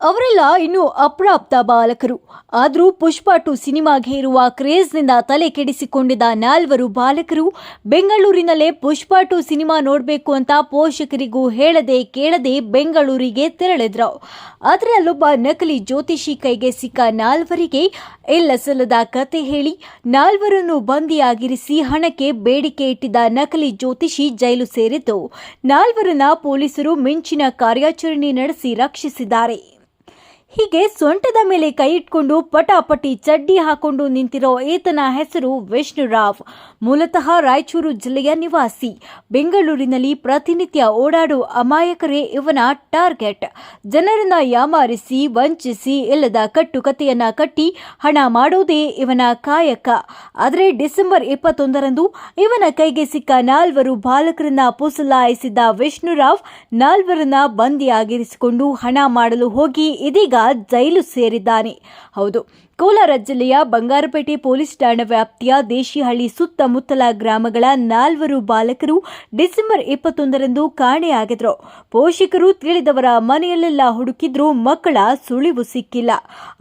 ಅವರೆಲ್ಲ ಇನ್ನು ಅಪ್ರಾಪ್ತ ಬಾಲಕರು. ಆದರೂ ಪುಷ್ಪ ಟು ಸಿನಿಮಾಗೆ ಇರುವ ಕ್ರೇಜ್ನಿಂದ ತಲೆ ಕೆಡಿಸಿಕೊಂಡಿದ್ದ ನಾಲ್ವರು ಬಾಲಕರು ಬೆಂಗಳೂರಿನಲ್ಲೇ ಪುಷ್ಪ ಟು ಸಿನಿಮಾ ನೋಡಬೇಕು ಅಂತ ಪೋಷಕರಿಗೂ ಹೇಳದೆ ಕೇಳದೆ ಬೆಂಗಳೂರಿಗೆ ತೆರಳಿದ್ರು. ಅದರಲ್ಲೊಬ್ಬ ನಕಲಿ ಜ್ಯೋತಿಷಿ ಕೈಗೆ ಸಿಕ್ಕ ನಾಲ್ವರಿಗೆ ಎಲ್ಲ ಸಲ್ಲದ ಕತೆ ಹೇಳಿ ನಾಲ್ವರನ್ನು ಬಂದಿಯಾಗಿರಿಸಿ ಹಣಕ್ಕೆ ಬೇಡಿಕೆ ಇಟ್ಟಿದ್ದ ನಕಲಿ ಜ್ಯೋತಿಷಿ ಜೈಲು ಸೇರಿದ್ದು. ನಾಲ್ವರನ್ನ ಪೊಲೀಸರು ಮಿಂಚಿನ ಕಾರ್ಯಾಚರಣೆ ನಡೆಸಿ ರಕ್ಷಿಸಿದ್ದಾರೆ. ಹೀಗೆ ಸೊಂಟದ ಮೇಲೆ ಕೈ ಇಟ್ಕೊಂಡು ಪಟಾಪಟಿ ಚಡ್ಡಿ ಹಾಕೊಂಡು ನಿಂತಿರೋ ಈತನ ಹೆಸರು ವಿಷ್ಣುರಾವ್. ಮೂಲತಃ ರಾಯಚೂರು ಜಿಲ್ಲೆಯ ನಿವಾಸಿ. ಬೆಂಗಳೂರಿನಲ್ಲಿ ಪ್ರತಿನಿತ್ಯ ಓಡಾಡೋ ಅಮಾಯಕರೇ ಇವನ ಟಾರ್ಗೆಟ್. ಜನರನ್ನ ಯಾಮಾರಿಸಿ, ವಂಚಿಸಿ ಇಲ್ಲದ ಕಟ್ಟುಕತೆಯನ್ನ ಕಟ್ಟಿ ಹಣ ಮಾಡೋದೇ ಇವನ ಕಾಯಕ. ಆದರೆ ಡಿಸೆಂಬರ್ ಇಪ್ಪತ್ತೊಂದರಂದು ಇವನ ಕೈಗೆ ಸಿಕ್ಕ ನಾಲ್ವರು ಬಾಲಕರನ್ನ ಪುಸಲಾಯಿಸಿದ್ದ ವಿಷ್ಣುರಾವ್ ನಾಲ್ವರನ್ನ ಬಂದಿಯಾಗಿರಿಸಿಕೊಂಡು ಹಣ ಮಾಡಲು ಹೋಗಿ ಇದೀಗ ಜೈಲು ಸೇರಿದ್ದಾನೆ. ಹೌದು, ಕೋಲಾರ ಜಿಲ್ಲೆಯ ಬಂಗಾರಪೇಟೆ ಪೊಲೀಸ್ ಠಾಣೆ ವ್ಯಾಪ್ತಿಯ ದೇಶಿಹಳ್ಳಿ ಸುತ್ತಮುತ್ತಲ ಗ್ರಾಮಗಳ ನಾಲ್ವರು ಬಾಲಕರು ಡಿಸೆಂಬರ್ ಇಪ್ಪತ್ತೊಂದರಂದು ಕಾಣೆಯಾಗಿದ್ರು. ಪೋಷಕರು ತಿಳಿದವರ ಮನೆಯಲ್ಲೆಲ್ಲ ಹುಡುಕಿದ್ರೂ ಮಕ್ಕಳ ಸುಳಿವು ಸಿಕ್ಕಿಲ್ಲ.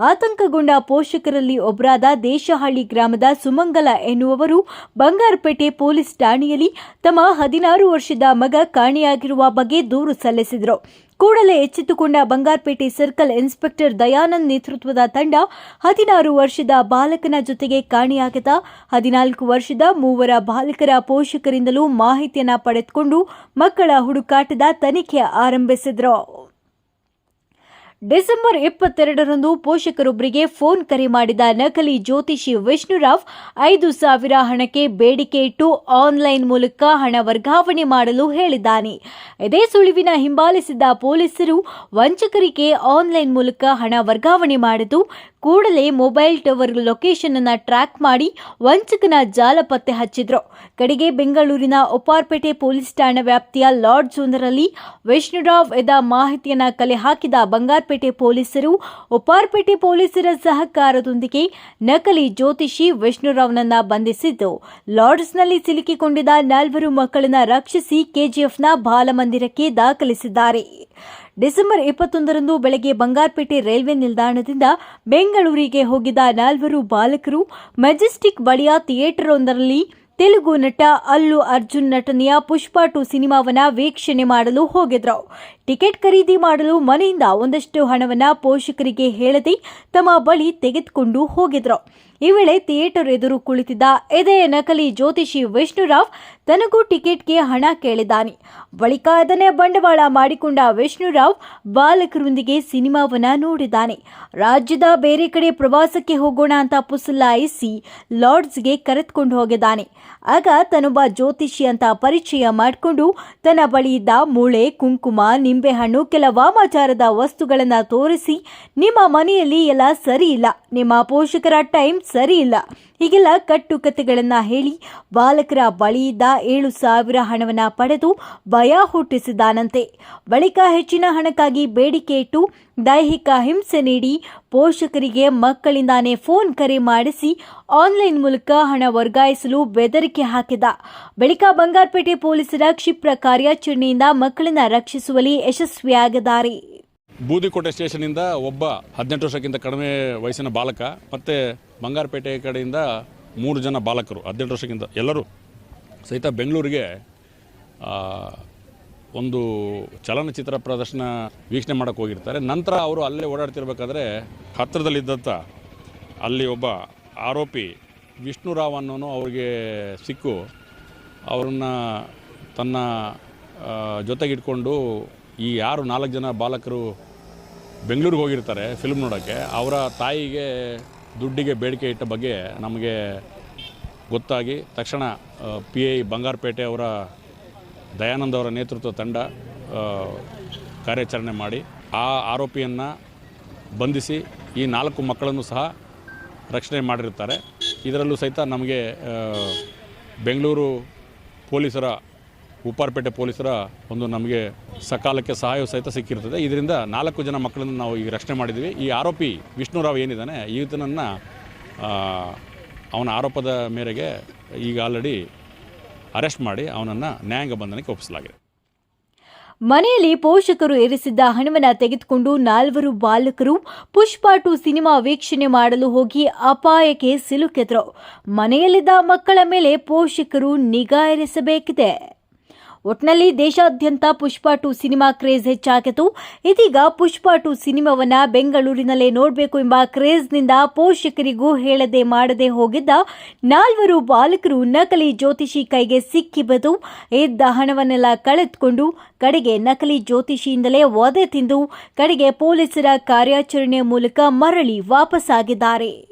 ಆತಂಕಗೊಂಡ ಪೋಷಕರಲ್ಲಿ ಒಬ್ಬರಾದ ದೇಶಹಳ್ಳಿ ಗ್ರಾಮದ ಸುಮಂಗಲ ಎನ್ನುವವರು ಬಂಗಾರಪೇಟೆ ಪೊಲೀಸ್ ಠಾಣೆಯಲ್ಲಿ ತಮ್ಮ ಹದಿನಾರು ವರ್ಷದ ಮಗ ಕಾಣೆಯಾಗಿರುವ ಬಗ್ಗೆ ದೂರು ಸಲ್ಲಿಸಿದರು. ಕೂಡಲೇ ಎಚ್ಚೆತ್ತುಕೊಂಡ ಬಂಗಾರಪೇಟೆ ಸರ್ಕಲ್ ಇನ್ಸ್ಪೆಕ್ಟರ್ ದಯಾನಂದ್ ನೇತೃತ್ವದ ತಂಡ ಹದಿನಾರು ವರ್ಷದ ಬಾಲಕನ ಜೊತೆಗೆ ಕಾಣಿಯಾಗತ ಹದಿನಾಲ್ಕು ವರ್ಷದ ಮೂವರ ಬಾಲಕರ ಪೋಷಕರಿಂದಲೂ ಮಾಹಿತಿಯನ್ನು ಪಡೆದುಕೊಂಡು ಮಕ್ಕಳ ಹುಡುಕಾಟದ ತನಿಖೆ ಆರಂಭಿಸಿದ್ರು. ಡಿಸೆಂಬರ್ ಇಪ್ಪತ್ತೆರಡರಂದು ಪೋಷಕರೊಬ್ಬರಿಗೆ ಫೋನ್ ಕರೆ ಮಾಡಿದ ನಕಲಿ ಜ್ಯೋತಿಷಿ ವಿಷ್ಣುರಾವ್ ಐದು ಸಾವಿರ ಹಣಕ್ಕೆ ಬೇಡಿಕೆ ಇಟ್ಟು ಆನ್ಲೈನ್ ಮೂಲಕ ಹಣ ವರ್ಗಾವಣೆ ಮಾಡಲು ಹೇಳಿದ್ದಾನೆ. ಇದೇ ಸುಳಿವಿನ ಹಿಂಬಾಲಿಸಿದ ಪೊಲೀಸರು ವಂಚಕರಿಗೆ ಆನ್ಲೈನ್ ಮೂಲಕ ಹಣ ವರ್ಗಾವಣೆ ಮಾಡಿದ್ದು ಕೂಡಲೇ ಮೊಬೈಲ್ ಟವರ್ ಲೊಕೇಶನ್ ಅನ್ನ ಟ್ರ್ಯಾಕ್ ಮಾಡಿ ವಂಚಕನ ಜಾಲ ಪತ್ತೆ ಹಚ್ಚಿದ್ರು. ಕಡೆಗೆ ಬೆಂಗಳೂರಿನ ಒಪಾರ್ಪೇಟೆ ಪೊಲೀಸ್ ಠಾಣೆ ವ್ಯಾಪ್ತಿಯ ಲಾಡ್ಜ್ ಒಂದರಲ್ಲಿ ವೈಷ್ಣುರಾವ್ ಎದ ಮಾಹಿತಿಯನ್ನ ಕಲೆ ಹಾಕಿದ ಬಂಗಾರಪೇಟೆ ಪೊಲೀಸರು ಒಪಾರ್ಪೇಟೆ ಪೊಲೀಸರ ಸಹಕಾರದೊಂದಿಗೆ ನಕಲಿ ಜ್ಯೋತಿಷಿ ವಿಷ್ಣುರಾವ್ನನ್ನ ಬಂಧಿಸಿದ್ದು. ಲಾಡ್ಜ್ನಲ್ಲಿ ಸಿಲುಕಿಕೊಂಡಿದ್ದ ನಾಲ್ವರು ಮಕ್ಕಳನ್ನ ರಕ್ಷಿಸಿ ಕೆಜಿಎಫ್ನ ಬಾಲಮಂದಿರಕ್ಕೆ ದಾಖಲಿಸಿದ್ದಾರೆ. ಡಿಸೆಂಬರ್ ಇಪ್ಪತ್ತೊಂದರಂದು ಬೆಳಗ್ಗೆ ಬಂಗಾರಪೇಟೆ ರೈಲ್ವೆ ನಿಲ್ದಾಣದಿಂದ ಬೆಂಗಳೂರಿಗೆ ಹೋಗಿದ್ದ ನಾಲ್ವರು ಬಾಲಕರು ಮೆಜೆಸ್ಟಿಕ್ ಬಳಿಯ ಥಿಯೇಟರ್ ಒಂದರಲ್ಲಿ ತೆಲುಗು ನಟ ಅಲ್ಲು ಅರ್ಜುನ್ ನಟನೆಯ ಪುಷ್ಪ ಟು ಸಿನಿಮಾವನ್ನು ವೀಕ್ಷಣೆ ಮಾಡಲು ಹೋಗಿದ್ರು. ಟಿಕೆಟ್ ಖರೀದಿ ಮಾಡಲು ಮನೆಯಿಂದ ಒಂದಷ್ಟು ಹಣವನ್ನ ಪೋಷಕರಿಗೆ ಹೇಳದೆ ತಮ್ಮ ಬಳಿ ತೆಗೆದುಕೊಂಡು ಹೋಗಿದ್ರು. ಈ ವೇಳೆ ಥಿಯೇಟರ್ ಎದುರು ಕುಳಿತಿದ್ದ ಎದೆಯ ನಕಲಿ ಜ್ಯೋತಿಷಿ ವಿಷ್ಣುರಾವ್ ತನಗೂ ಟಿಕೆಟ್ಗೆ ಹಣ ಕೇಳಿದ್ದಾನೆ ಬಳಿಕ ಅದನ್ನೇ ಬಂಡವಾಳ ಮಾಡಿಕೊಂಡ ವಿಷ್ಣುರಾವ್ ಬಾಲಕರೊಂದಿಗೆ ಸಿನಿಮಾವನ್ನ ನೋಡಿದ್ದಾನೆ ರಾಜ್ಯದ ಬೇರೆ ಕಡೆ ಪ್ರವಾಸಕ್ಕೆ ಹೋಗೋಣ ಅಂತ ಪುಸಲಾಯಿಸಿ ಲಾರ್ಡ್ಸ್ಗೆ ಕರೆದುಕೊಂಡು ಹೋಗಿದ್ದಾನೆ. ಆಗ ತನ್ನೊಬ್ಬ ಜ್ಯೋತಿಷಿ ಅಂತ ಪರಿಚಯ ಮಾಡಿಕೊಂಡು ತನ್ನ ಬಳಿ ಇದ್ದ ಮೂಳೆ, ಕುಂಕುಮ, ನಿಂಬೆಹಣ್ಣು, ಕೆಲ ವಾಮಾಚಾರದ ವಸ್ತುಗಳನ್ನ ತೋರಿಸಿ, ನಿಮ್ಮ ಮನೆಯಲ್ಲಿ ಎಲ್ಲ ಸರಿ ಇಲ್ಲ. ನಿಮ್ಮ ಪೋಷಕರ ಟೈಮ್ ಸರಿ ಇಲ್ಲ. ಹೀಗೆಲ್ಲ ಕಟ್ಟುಕತೆಗಳನ್ನ ಹೇಳಿ ಬಾಲಕರ ಬಳಿಯಿದ್ದ ಏಳು ಸಾವಿರ ಹಣವನ್ನು ಪಡೆದು ಭಯ ಹುಟ್ಟಿಸಿದಾನಂತೆ. ಬಳಿಕ ಹೆಚ್ಚಿನ ಹಣಕ್ಕಾಗಿ ಬೇಡಿಕೆ ಇಟ್ಟು ದೈಹಿಕ ಹಿಂಸೆ ನೀಡಿ ಪೋಷಕರಿಗೆ ಮಕ್ಕಳಿಂದಾನೇ ಫೋನ್ ಕರೆ ಮಾಡಿಸಿ ಆನ್ಲೈನ್ ಮೂಲಕ ಹಣ ವರ್ಗಾಯಿಸಲು ಬೆದರಿಕೆ ಹಾಕಿದ. ಬಳಿಕ ಬಂಗಾರಪೇಟೆ ಪೊಲೀಸರ ಕ್ಷಿಪ್ರ ಕಾರ್ಯಾಚರಣೆಯಿಂದ ಮಕ್ಕಳನ್ನ ರಕ್ಷಿಸುವಲ್ಲಿ ಯಶಸ್ವಿಯಾಗಿದ್ದಾರೆ. ಬೂದಿಕೋಟೆ ಸ್ಟೇಷನಿಂದ ಒಬ್ಬ ಹದಿನೆಂಟು ವರ್ಷಕ್ಕಿಂತ ಕಡಿಮೆ ವಯಸ್ಸಿನ ಬಾಲಕ ಮತ್ತು ಬಂಗಾರಪೇಟೆ ಕಡೆಯಿಂದ ಮೂರು ಜನ ಬಾಲಕರು, ಹದಿನೆಂಟು ವರ್ಷಕ್ಕಿಂತ ಎಲ್ಲರೂ ಸಹಿತ ಬೆಂಗಳೂರಿಗೆ ಒಂದು ಚಲನಚಿತ್ರ ಪ್ರದರ್ಶನ ವೀಕ್ಷಣೆ ಮಾಡೋಕ್ಕೆ ಹೋಗಿರ್ತಾರೆ. ನಂತರ ಅವರು ಅಲ್ಲೇ ಓಡಾಡ್ತಿರ್ಬೇಕಾದ್ರೆ ಹತ್ತಿರದಲ್ಲಿದ್ದಂಥ ಅಲ್ಲಿ ಒಬ್ಬ ಆರೋಪಿ ವಿಷ್ಣುರಾವ್ ಅನ್ನೋನು ಅವ್ರಿಗೆ ಸಿಕ್ಕು. ಅವ್ರನ್ನ ತನ್ನ ಜೊತೆಗಿಟ್ಕೊಂಡು ಈ ಯಾರು ನಾಲ್ಕು ಜನ ಬಾಲಕರು ಬೆಂಗಳೂರಿಗೆ ಹೋಗಿರ್ತಾರೆ ಫಿಲ್ಮ್ ನೋಡೋಕ್ಕೆ. ಅವರ ತಾಯಿಗೆ ದುಡ್ಡಿಗೆ ಬೇಡಿಕೆ ಇಟ್ಟ ಬಗ್ಗೆ ನಮಗೆ ಗೊತ್ತಾಗಿ ತಕ್ಷಣ ಪಿ ಐ ಬಂಗಾರಪೇಟೆ ಅವರ ದಯಾನಂದ ಅವರ ನೇತೃತ್ವ ತಂಡ ಕಾರ್ಯಾಚರಣೆ ಮಾಡಿ ಆ ಆರೋಪಿಯನ್ನು ಬಂಧಿಸಿ ಈ ನಾಲ್ಕು ಮಕ್ಕಳನ್ನು ಸಹ ರಕ್ಷಣೆ ಮಾಡಿರ್ತಾರೆ ಇದರಲ್ಲೂ ಸಹಿತ ನಮಗೆ ಬೆಂಗಳೂರು ಪೊಲೀಸರ ಉಪ್ಪಾರಪೇಟೆ ಪೊಲೀಸರ ಒಂದು ನಮಗೆ ಸಕಾಲಕ್ಕೆ ಸಹಾಯ ಸಹಿತ ಸಿಕ್ಕಿರ್ತದೆ. ಇದರಿಂದ ನಾಲ್ಕು ಜನ ಮಕ್ಕಳನ್ನು ನಾವು ಈಗ ರಕ್ಷಣೆ ಮಾಡಿದ್ದೀವಿ. ಈ ಆರೋಪಿ ವಿಷ್ಣುರಾವ್ ಏನಿದ್ದಾನೆ, ಈತನನ್ನು ಅವನ ಆರೋಪದ ಮೇರೆಗೆ ಈಗ ಆಲ್ರೆಡಿ ಅರೆಸ್ಟ್ ಮಾಡಿ ಅವನನ್ನು ನ್ಯಾಯಾಂಗ ಬಂಧನಕ್ಕೆ ಒಪ್ಪಿಸಲಾಗಿದೆ. ಮನೆಯಲ್ಲಿ ಪೋಷಕರು ಇರಿಸಿದ್ದ ಹಣವನ್ನು ತೆಗೆದುಕೊಂಡು ನಾಲ್ವರು ಬಾಲಕರು ಪುಷ್ಪಾಟು ಸಿನಿಮಾ ವೀಕ್ಷಣೆ ಮಾಡಲು ಹೋಗಿ ಅಪಾಯಕ್ಕೆ ಸಿಲುಕಿದ್ರು. ಮನೆಯಲ್ಲಿದ್ದ ಮಕ್ಕಳ ಮೇಲೆ ಪೋಷಕರು ನಿಗಾ ಇರಿಸಬೇಕಿದೆ. ಒಟ್ನಲ್ಲಿ ದೇಶಾದ್ಯಂತ ಪುಷ್ಪ ಟು ಸಿನಿಮಾ ಕ್ರೇಜ್ ಹೆಚ್ಚಾಗಿತ್ತು. ಇದೀಗ ಪುಷ್ಪ ಟು ಸಿನಿಮಾವನ್ನ ಬೆಂಗಳೂರಿನಲ್ಲೇ ನೋಡಬೇಕು ಎಂಬ ಕ್ರೇಜ್ನಿಂದ ಪೋಷಕರಿಗೂ ಹೇಳದೆ ಮಾಡದೆ ಹೋಗಿದ್ದ ನಾಲ್ವರು ಬಾಲಕರು ನಕಲಿ ಜ್ಯೋತಿಷಿ ಕೈಗೆ ಸಿಕ್ಕಿ ಬದು ಇದ್ದ ಹಣವನ್ನೆಲ್ಲ ಕಳೆದುಕೊಂಡು ಕಡೆಗೆ ನಕಲಿ ಜ್ಯೋತಿಷಿಯಿಂದಲೇ ಒದೆ ತಿಂದು ಕಡೆಗೆ ಪೊಲೀಸರ ಕಾರ್ಯಾಚರಣೆ ಮೂಲಕ ಮರಳಿ ವಾಪಸ್ಸಾಗಿದ್ದಾರೆ